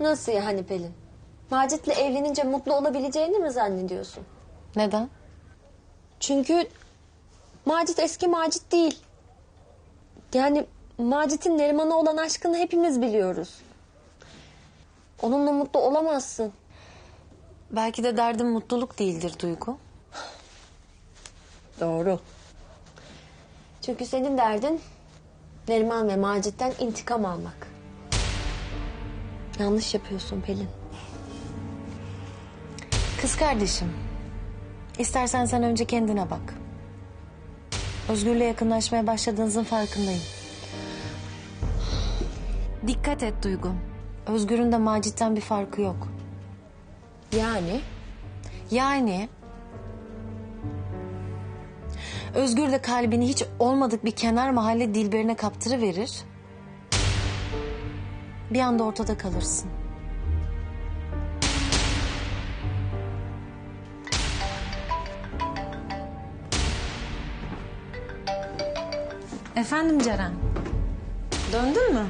Nasıl yani Pelin? Macit'le evlenince mutlu olabileceğini mi zannediyorsun? Neden? Çünkü Macit eski Macit değil. Yani Macit'in Neriman'a olan aşkını hepimiz biliyoruz. Onunla mutlu olamazsın. Belki de derdim mutluluk değildir Duygu. Doğru. Çünkü senin derdin Neriman ve Macit'ten intikam almak. Yanlış yapıyorsun Pelin. Kız kardeşim. İstersen sen önce kendine bak. Özgür'le yakınlaşmaya başladığınızın farkındayım. Dikkat et Duygu. Özgür'ün de Macit'ten bir farkı yok. Yani Yani... Özgür de kalbini hiç olmadık bir kenar mahalle dilberine kaptırıverir. Bir anda ortada kalırsın. Efendim Ceren. Döndün mü?